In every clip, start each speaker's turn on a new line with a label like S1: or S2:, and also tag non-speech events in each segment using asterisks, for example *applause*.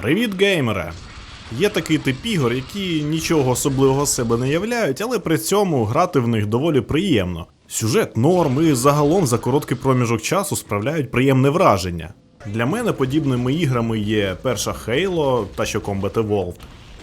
S1: Привіт, геймери! Є такий тип ігор, які нічого особливого себе не являють, але при цьому грати в них доволі приємно. Сюжет норм і загалом за короткий проміжок часу справляють приємне враження. Для мене подібними іграми є перша Halo та що Combat Evolved,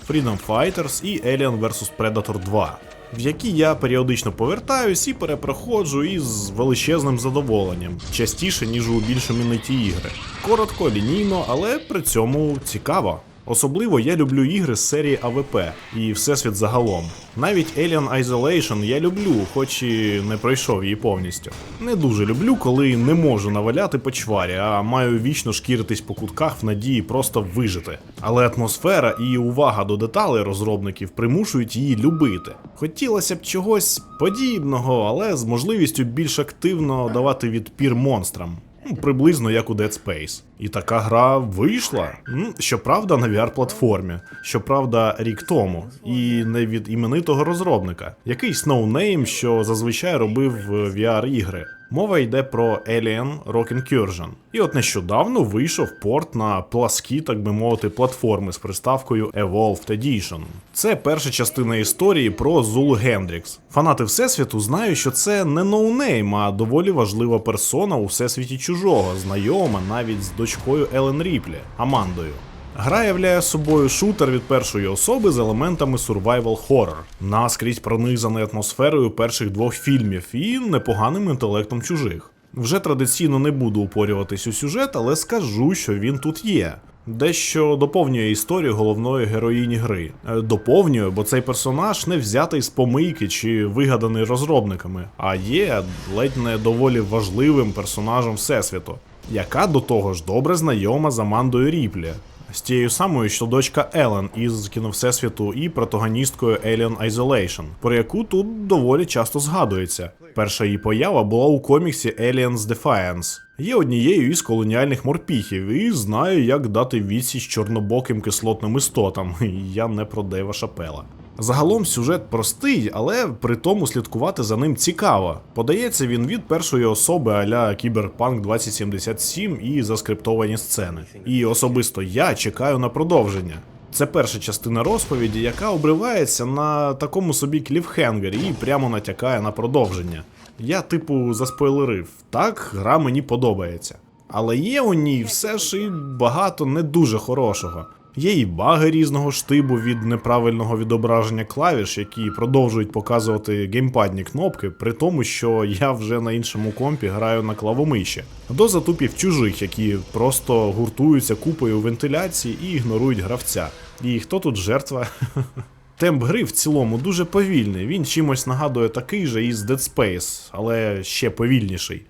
S1: Freedom Fighters і Alien vs Predator 2, в які я періодично повертаюсь і перепроходжу із величезним задоволенням, частіше, ніж у більшому ті ігри. Коротко, лінійно, але при цьому цікаво. Особливо я люблю ігри з серії АВП і Всесвіт загалом. Навіть Alien Isolation я люблю, хоч і не пройшов її повністю. Не дуже люблю, коли не можу наваляти по чварі, а маю вічно шкіритись по кутках в надії просто вижити. Але атмосфера і увага до деталей розробників примушують її любити. Хотілося б чогось подібного, але з можливістю більш активно давати відпір монстрам. Ну, Приблизно як у Dead Space. І така гра вийшла. Щоправда, на VR-платформі, щоправда, рік тому, і не від іменитого розробника, якийсь ноунейм, що зазвичай робив VR-ігри. Мова йде про Alien Rock Incursion. І от нещодавно вийшов порт на пласкі, так би мовити, платформи з приставкою Evolved Edition. Це перша частина історії про Зулу Гендрікс. Фанати Всесвіту знають, що це не ноунейм, а доволі важлива персона у всесвіті чужого, знайома навіть з дочкою Елен Ріплі Амандою. Гра являє собою шутер від першої особи з елементами survival horror, наскрізь пронизаний атмосферою перших двох фільмів і непоганим інтелектом чужих. Вже традиційно не буду упорюватись у сюжет, але скажу, що він тут є. Дещо доповнює історію головної героїні гри. Е, Доповнює, бо цей персонаж не взятий з помийки чи вигаданий розробниками, а є ледь не доволі важливим персонажем Всесвіту, яка до того ж добре знайома з Амандою Ріплі, з тією самою, що дочка Елен із кіно Всесвіту і протагоністкою Alien Isolation, про яку тут доволі часто згадується. Перша її поява була у коміксі Aliens Defiance. Є однією із колоніальних морпіхів і знає, як дати відсіч чорнобоким кислотним істотам. *laughs* Я не про Дейва Шапела. Загалом сюжет простий, але при тому слідкувати за ним цікаво. Подається він від першої особи аля Кіберпанк 2077 і заскриптовані сцени. І особисто я чекаю на продовження. Це перша частина розповіді, яка обривається на такому собі кліфхенгері і прямо натякає на продовження. Я, типу, заспойлерив. Так, гра мені подобається. Але є у ній все ж і багато не дуже хорошого. Є і баги різного штибу від неправильного відображення клавіш, які продовжують показувати геймпадні кнопки, при тому, що я вже на іншому компі граю на клавомиші, до затупів чужих, які просто гуртуються купою вентиляції і ігнорують гравця. І хто тут жертва? *laughs* Темп гри в цілому дуже повільний. Він чимось нагадує такий же із Dead Space, але ще повільніший.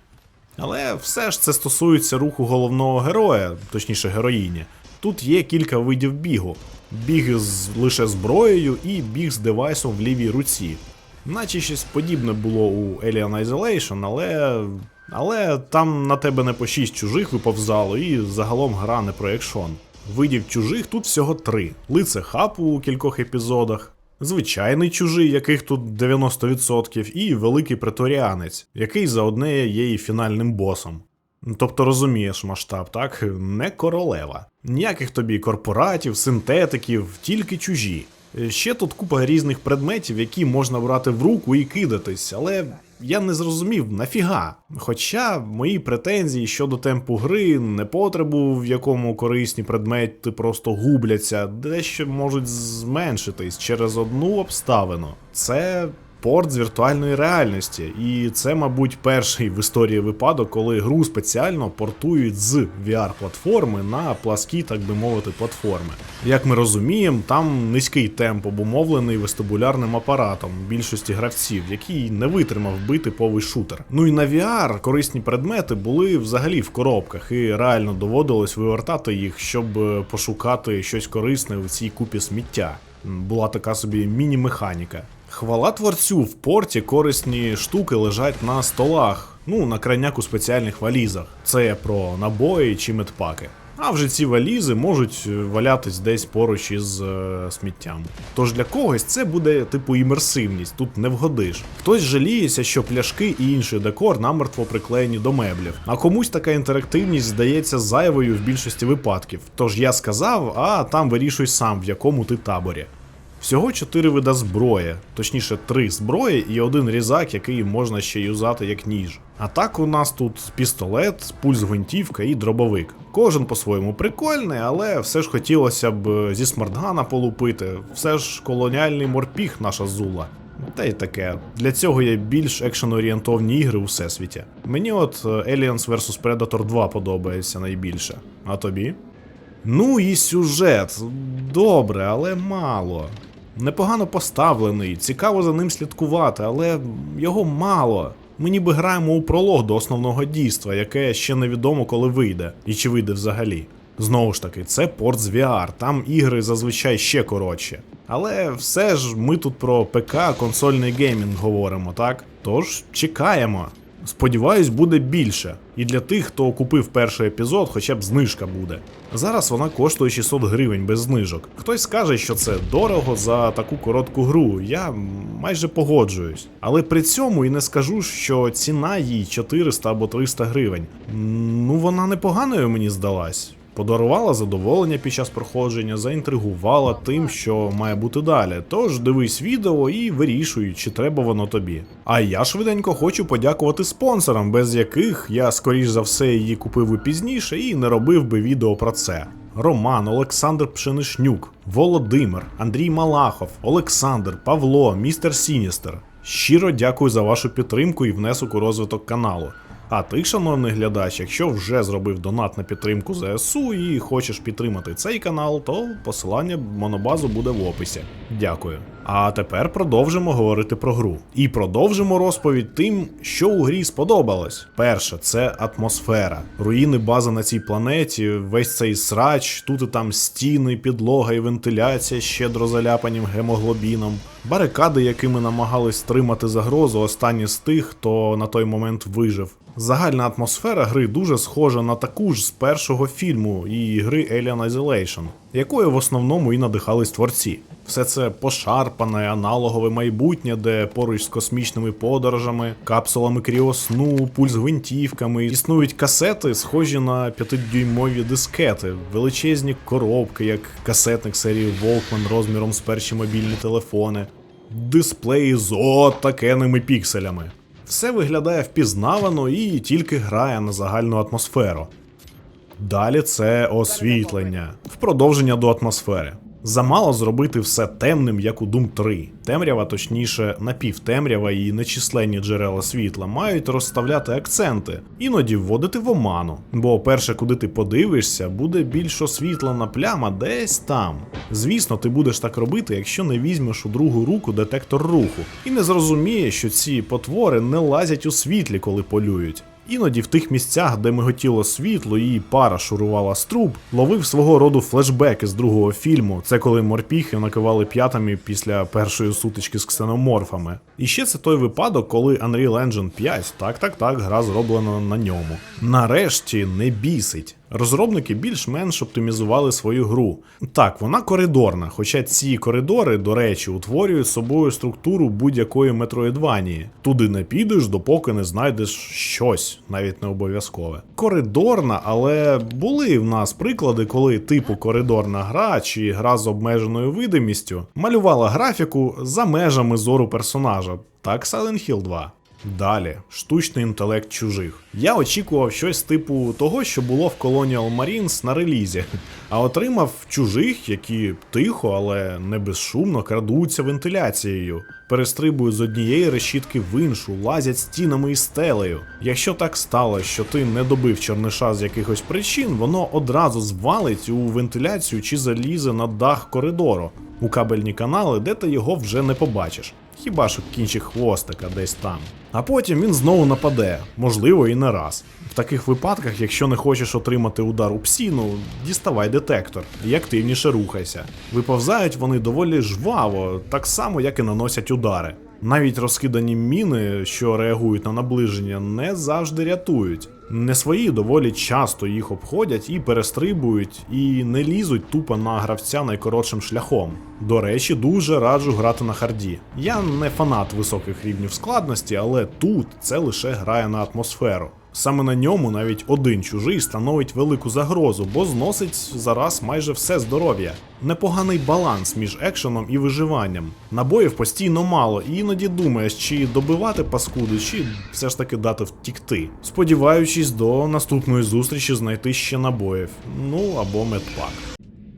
S1: Але все ж це стосується руху головного героя, точніше героїні. Тут є кілька видів бігу: біг з лише зброєю і біг з девайсом в лівій руці. Наче щось подібне було у Alien Isolation, але. Але там на тебе не по шість чужих виповзало, і загалом гра не про екшон. Видів чужих тут всього три: лице хапу у кількох епізодах, звичайний чужий, яких тут 90%, і великий преторіанець, який заодне є і фінальним босом. Тобто розумієш масштаб, так? Не королева. Ніяких тобі корпоратів, синтетиків, тільки чужі. Е, Ще тут купа різних предметів, які можна брати в руку і кидатись, але я не зрозумів нафіга. Хоча мої претензії щодо темпу гри, непотребу, в якому корисні предмети просто губляться, дещо можуть зменшитись через одну обставину. Це порт з віртуальної реальності, і це, мабуть, перший в історії випадок, коли гру спеціально портують з VR-платформи на пласкі, так би мовити, платформи. Як ми розуміємо, там низький темп обумовлений вестибулярним апаратом більшості гравців, який не витримав би типовий шутер. Ну і на VR корисні предмети були взагалі в коробках, і реально доводилось вивертати їх, щоб е, пошукати щось корисне в цій купі сміття. Була така собі міні-механіка. Хвала творцю в порті корисні штуки лежать на столах, ну на крайняк у спеціальних валізах. Це про набої чи медпаки. А вже ці валізи можуть е, валятись десь поруч із е, сміттям. Тож для когось це буде типу імерсивність, тут не вгодиш. Хтось жаліється, що пляшки і інший декор намертво приклеєні до меблів, а комусь така інтерактивність здається зайвою в більшості випадків. Тож я сказав, а там вирішуй сам, в якому ти таборі. Всього 4 вида зброї, точніше 3 зброї і один різак, який можна ще юзати як ніж. А так у нас тут пістолет, пульс гвинтівка і дробовик. Кожен по-своєму прикольний, але все ж хотілося б зі смартгана полупити, все ж колоніальний морпіг наша зула. Та й таке. Для цього є більш екшен-орієнтовні ігри у всесвіті. Мені от е, Aliens vs Predator 2 подобається найбільше. А тобі? Ну і сюжет. Добре, але мало. Непогано поставлений, цікаво за ним слідкувати, але його мало. Ми ніби граємо у пролог до основного дійства, яке ще невідомо коли вийде, і чи вийде взагалі. Знову ж таки, це порт з VR, там ігри зазвичай ще коротші. Але все ж ми тут про ПК, консольний геймінг говоримо, так? Тож чекаємо. Сподіваюсь, буде більше. І для тих, хто купив перший епізод, хоча б знижка буде. Зараз вона коштує 600 гривень без знижок. Хтось скаже, що це дорого за таку коротку гру. Я майже погоджуюсь. Але при цьому і не скажу, що ціна їй 400 або 300 гривень. Ну вона непоганою мені здалась. Подарувала задоволення під час проходження, заінтригувала тим, що має бути далі. Тож дивись відео і вирішуй, чи треба воно тобі. А я швиденько хочу подякувати спонсорам, без яких я, скоріш за все, її купив і пізніше і не робив би відео про це. Роман, Олександр Пшенишнюк, Володимир, Андрій Малахов, Олександр, Павло, містер Сіністер. Щиро дякую за вашу підтримку і внесок у розвиток каналу. А ти, шановний глядач, якщо вже зробив донат на підтримку ЗСУ і хочеш підтримати цей канал, то посилання монобазу буде в описі. Дякую. А тепер продовжимо говорити про гру. І продовжимо розповідь тим, що у грі сподобалось. Перше, це атмосфера. Руїни бази на цій планеті, весь цей срач, тут і там стіни, підлога і вентиляція, щедро заляпані гемоглобіном. Барикади, якими намагались стримати загрозу, останні з тих, хто на той момент вижив. Загальна атмосфера гри дуже схожа на таку ж з першого фільму і гри Alien Isolation, якою в основному і надихались творці. Все це пошарпане, аналогове майбутнє, де поруч з космічними подорожами, капсулами кріосну, пульс-гвинтівками існують касети, схожі на 5-дюймові дискети, величезні коробки, як касетник серії Walkman розміром з перші мобільні телефони, дисплеї з отакенними пікселями. Все виглядає впізнавано і тільки грає на загальну атмосферу. Далі це освітлення, в продовження до атмосфери. Замало зробити все темним, як у Doom 3. Темрява, точніше, напівтемрява і нечисленні джерела світла мають розставляти акценти, іноді вводити в оману. Бо перше, куди ти подивишся, буде більш освітлена пляма десь там. Звісно, ти будеш так робити, якщо не візьмеш у другу руку детектор руху, і не зрозумієш, що ці потвори не лазять у світлі, коли полюють. Іноді в тих місцях, де миготіло світло і пара шурувала з труб, ловив свого роду флешбеки з другого фільму. Це коли морпіхи накивали п'ятами після першої сутички з ксеноморфами. І ще це той випадок, коли Unreal Engine 5, так так так, гра зроблена на ньому. Нарешті не бісить. Розробники більш-менш оптимізували свою гру. Так, вона коридорна, хоча ці коридори, до речі, утворюють собою структуру будь-якої метроїдванії. Туди не підеш, допоки не знайдеш щось, навіть не обов'язкове. Коридорна, але були в нас приклади, коли типу коридорна гра чи гра з обмеженою видимістю малювала графіку за межами зору персонажа. Так Silent Hill 2. Далі, штучний інтелект чужих. Я очікував щось типу того, що було в Colonial Marines на релізі, а отримав чужих, які тихо, але не безшумно крадуться вентиляцією, перестрибують з однієї решітки в іншу, лазять стінами і стелею. Якщо так стало, що ти не добив черниша з якихось причин, воно одразу звалить у вентиляцію чи залізе на дах коридору у кабельні канали, де ти його вже не побачиш. Хіба що кінчик хвостика десь там. А потім він знову нападе, можливо, і не раз. В таких випадках, якщо не хочеш отримати удар у псіну, діставай детектор і активніше рухайся. Виповзають вони доволі жваво, так само, як і наносять удари. Навіть розкидані міни, що реагують на наближення, не завжди рятують. Не свої доволі часто їх обходять і перестрибують, і не лізуть тупо на гравця найкоротшим шляхом. До речі, дуже раджу грати на харді. Я не фанат високих рівнів складності, але тут це лише грає на атмосферу. Саме на ньому навіть один чужий становить велику загрозу, бо зносить зараз майже все здоров'я. Непоганий баланс між екшеном і виживанням. Набоїв постійно мало, і іноді думаєш, чи добивати паскуду, чи все ж таки дати втікти, сподіваючись до наступної зустрічі знайти ще набоїв, ну або медпак.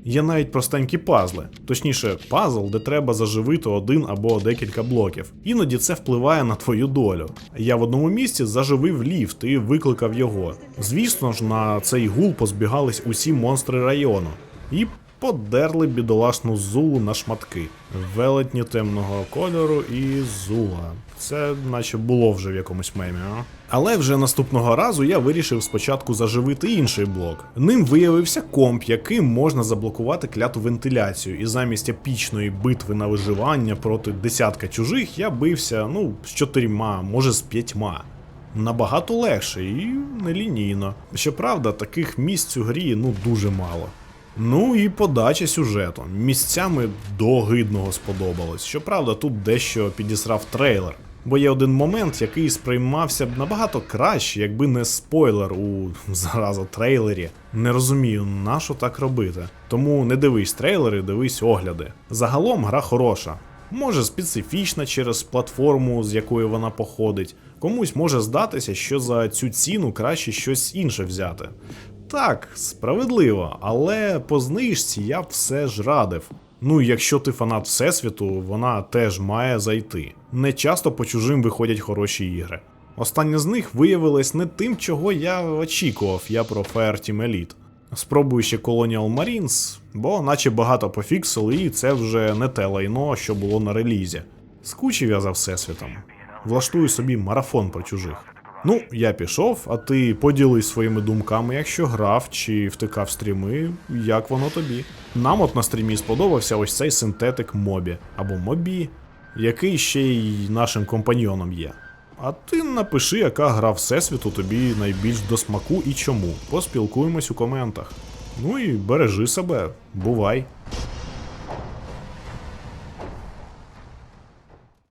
S1: Є навіть простенькі пазли, точніше, пазл, де треба заживити один або декілька блоків. Іноді це впливає на твою долю. Я в одному місці заживив ліфт і викликав його. Звісно ж, на цей гул позбігались усі монстри району. І подерли бідолашну зулу на шматки. Велетні темного кольору і зула. Це наче було вже в якомусь мемі, а? Але вже наступного разу я вирішив спочатку заживити інший блок. Ним виявився комп, яким можна заблокувати кляту вентиляцію, і замість епічної битви на виживання проти десятка чужих я бився, ну, з чотирма, може з п'ятьма. Набагато легше і нелінійно. Щоправда, таких місць у грі ну дуже мало. Ну і подача сюжету. Місцями до гидного сподобалось. Щоправда, тут дещо підісрав трейлер. Бо є один момент, який сприймався б набагато краще, якби не спойлер у *laughs* зараза трейлері. Не розумію, на що так робити. Тому не дивись трейлери, дивись огляди. Загалом гра хороша. Може специфічна через платформу, з якої вона походить. Комусь може здатися, що за цю ціну краще щось інше взяти. Так, справедливо, але по знижці я все ж радив. Ну, якщо ти фанат Всесвіту, вона теж має зайти. Не часто по чужим виходять хороші ігри. Остання з них виявилась не тим, чого я очікував, я про Fireteam Elite. Спробую ще Colonial Marines, бо наче багато пофіксили, і це вже не те лайно, що було на релізі. Скучив я за Всесвітом. Влаштую собі марафон про чужих. Ну, я пішов, а ти поділись своїми думками, якщо грав чи втикав стріми, як воно тобі. Нам от на стрімі сподобався ось цей синтетик мобі або мобі, який ще й нашим компаньйоном є. А ти напиши, яка гра Всесвіту тобі найбільш до смаку і чому. Поспілкуємось у коментах. Ну і бережи себе, бувай.